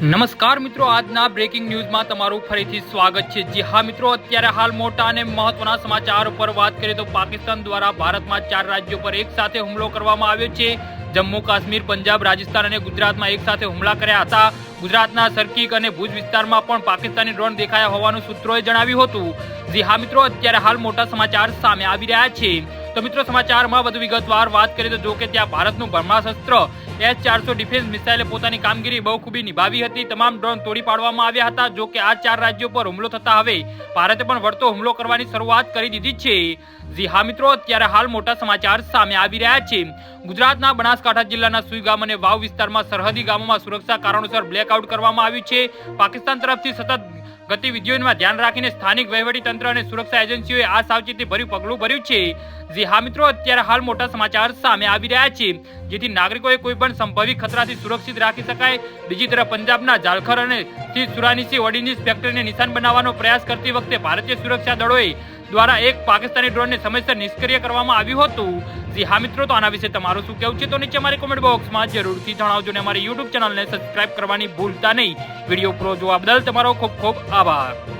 નમસ્કાર મિત્રો, આજના બ્રેકિંગ ન્યૂઝમાં તમારું ફરીથી સ્વાગત છે. જી હા મિત્રો, અત્યારે હાલ મોટા અને મહત્વના સમાચાર ઉપર વાત કરીએ તો પાકિસ્તાન દ્વારા ભારતમાં ચાર રાજ્યો પર એક સાથે હુમલો કરવામાં આવ્યો છે. જમ્મુ, કાશ્મીર, પંજાબ, રાજસ્થાન અને ગુજરાતમાં એક સાથે હુમલા કર્યા હતા. ગુજરાતના સરકીક અને ભુજ વિસ્તારમાં પણ પાકિસ્તાની ડ્રોન દેખાયા હોવાનું સૂત્રોએ જણાવ્યું હતું. જી હા મિત્રો, અત્યારે હાલ મોટા સમાચાર સામે આવી રહ્યા છે. તો મિત્રો, સમાચારમાં વધુ વિગતવાર વાત કરીએ તો જો કે ત્યાં ભારતનું બ્રહ્માસ્ત્ર એચ ચારસો ડિફેન્સ મિસાઇલે પોતાની કામગીરી બહુખૂબી નિભાવી હતી. તમામ ડ્રોન તોડી પાડવામાં આવ્યા હતા. જો કે આ ચાર રાજ્યો પર હુમલો થતા હવે ભારતે પણ વળતો હુમલો કરવાની શરૂઆત કરી દીધી છે. જી હા મિત્રો, અત્યારે હાલ મોટા સમાચાર સામે આવી રહ્યા છે. ગુજરાતના બનાસકાંઠા જિલ્લાના સુઈ ગામ અને વાવ વિસ્તારમાં સરહદી ગામોમાં સુરક્ષા કારણોસર બ્લેકઆઉટ કરવામાં આવ્યું છે. પાકિસ્તાન તરફથી સતત ગતિવિધિઓમાં ધ્યાન રાખીને સ્થાનિક તંત્ર અને સુરક્ષા એજન્સીઓએ આ સાવચેતી ભર્યું પગલું ભર્યું છે. જી હા મિત્રો, અત્યારે હાલ મોટા સમાચાર સામે આવી રહ્યા છે. જેથી નાગરિકોએ કોઈ પણ સંભવિત ખતરાથી સુરક્ષિત રાખી શકાય. બીજી તરફ પંજાબના ઝાલખર અને સ્થિત સુરાનીસી ઓર્ડિનન્સ ફેક્ટરીને નિશાન બનાવવાનો પ્રયાસ કરતી વખતે ભારતીય સુરક્ષા દળોએ દ્વારા એક પાકિસ્તાની ડ્રોનને સમયસર નિષ્ક્રિય કરવામાં આવ્યું હતું. જી હા મિત્રો, તો આના વિશે તમારું શું કહેવું છે? તો નીચે અમારી કોમેન્ટ બોક્સમાં જરૂરથી જણાવજો અને અમારી યુટ્યુબ ચેનલને સબસ્ક્રાઇબ કરવાની ભૂલતા નહીં. વીડિયો પૂરો જોવા બદલ તમારો ખૂબ ખૂબ આભાર.